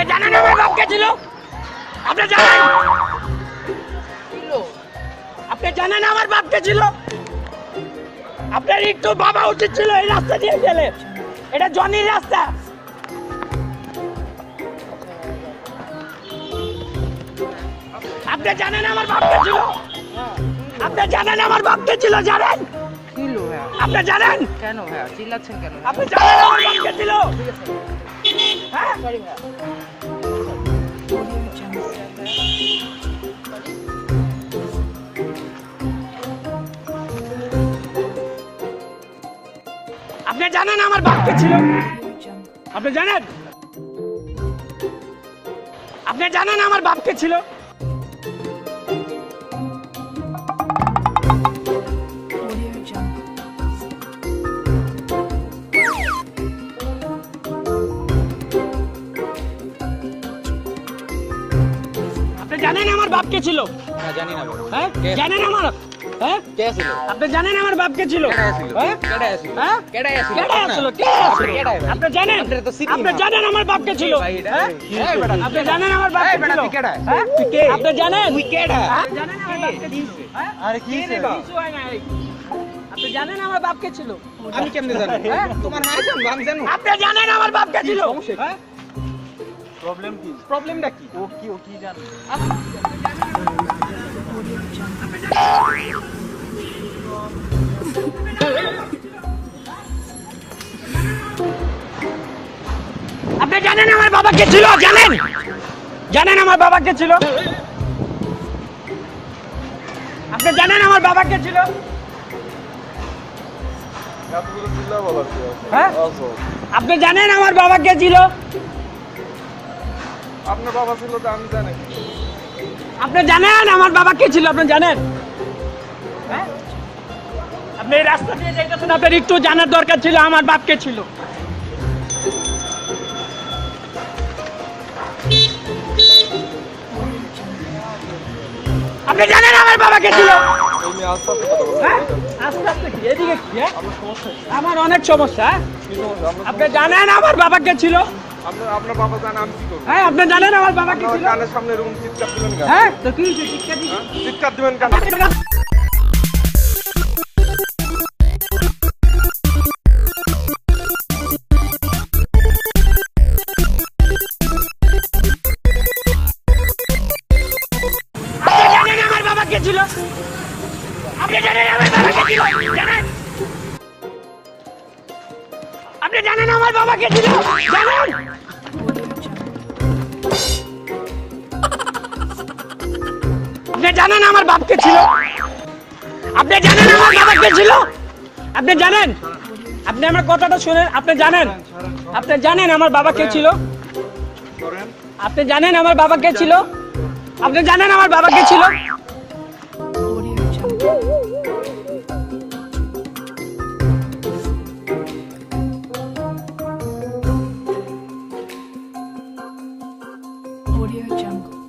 আপনি জানেন আমার বাপ কে ছিল? আপনি জানেন? আপনি জানেন আমার বাপ কে ছিল? আপনার একটু বাবা উচিত ছিল এই রাস্তা দিয়ে গেলে। এটা জনির রাস্তা। আপনি জানেন আমার বাপ কে ছিল? আপনি জানেন আমার বাপ কে ছিল? জানেন? আপনি জানেন? কেন ভাইয়া? চিল্লাচ্ছেন কেন? আপনি জানেন আমার বাপ কে ছিল? আপনি জানেন আমার বাপ কে ছিল? আপনি জানেন? আপনি জানেন আমার বাপ কে ছিল? বাপ কে ছিল? না জানি না হ্যাঁ? জানেন আমার? হ্যাঁ? কে ছিল? আপনি জানেন আমার বাপ কে ছিল? হ্যাঁ? কেডা ছিল? হ্যাঁ? কেডা ছিল? কেডা আসলো কে কেডা আপনি জানেন? আপনারা তো চিনি আপনি জানেন আমার বাপ কে ছিল? হ্যাঁ? আপনি জানেন আমার বাপ কে ছিল? কেডা? হ্যাঁ? কে? আপনি জানেন? কেডা? হ্যাঁ? জানেন আমার বাপ কে ছিল? হ্যাঁ? আরে কি রে কিছু হয় নাই। আপনি জানেন আমার বাপ কে ছিল? আমি কেমনে জানি হ্যাঁ? তোমার আমি জানো আপনি জানেন আমার বাপ কে ছিল? হ্যাঁ? প্রবলেম কি? প্রবলেমটা কি? ও কি ও কি জানে? আপনি জানেন আমার বাবা কে ছিল? জানেন? জানেন আমার বাবা কে ছিল? আপনি জানেন আমার বাবা কে ছিল? হ্যাঁ? আপনি জানেন আমার বাবা কে ছিল? আপনার বাবা ছিল তো আমি জানি। আপনি জানেন? আমার বাবা কে ছিল? আপনি জানেন? হ্যাঁ? আপনি এই রাস্তা দিয়ে যাইতেছেন আপনার একটু জানার দরকার ছিল আমার বাপ কে ছিল? আপনি জানেন আমার বাবা কে ছিল? হ্যাঁ? হ্যাঁ? আমার অনেক সমস্যা আপনি জানেন আমার বাবা কে ছিল? আপনার আপনার বাবা জানে আমি কি করব। হ্যাঁ আপনি জানেন আমার বাবা কে ছিল? কানের সামনে এরকম চিৎকার দিবেন কেন? হ্যাঁ তো কি হয়েছে? শিক্ষা দিছি। হ্যাঁ? চিৎকার দিবেন কেন? আমার বাবা কে ছিল? আপনি জানেন আমার বাবা কে ছিল? জানেন? আপনি জানেন আমার বাবা কে ছিল? জানেন? জানেন আমার বাপকে ছিল? আপনি জানেন আমার কে ছিল? আপনি জানেন? আপনি আমার কথাটা শুনেন, আপনি জানেন? আপনি জানেন আমার বাবা কে ছিল? আপনি জানেন আমার বাবা কে ছিল? আপনি জানেন আমার বাবা কে ছিল? Audio Jungle.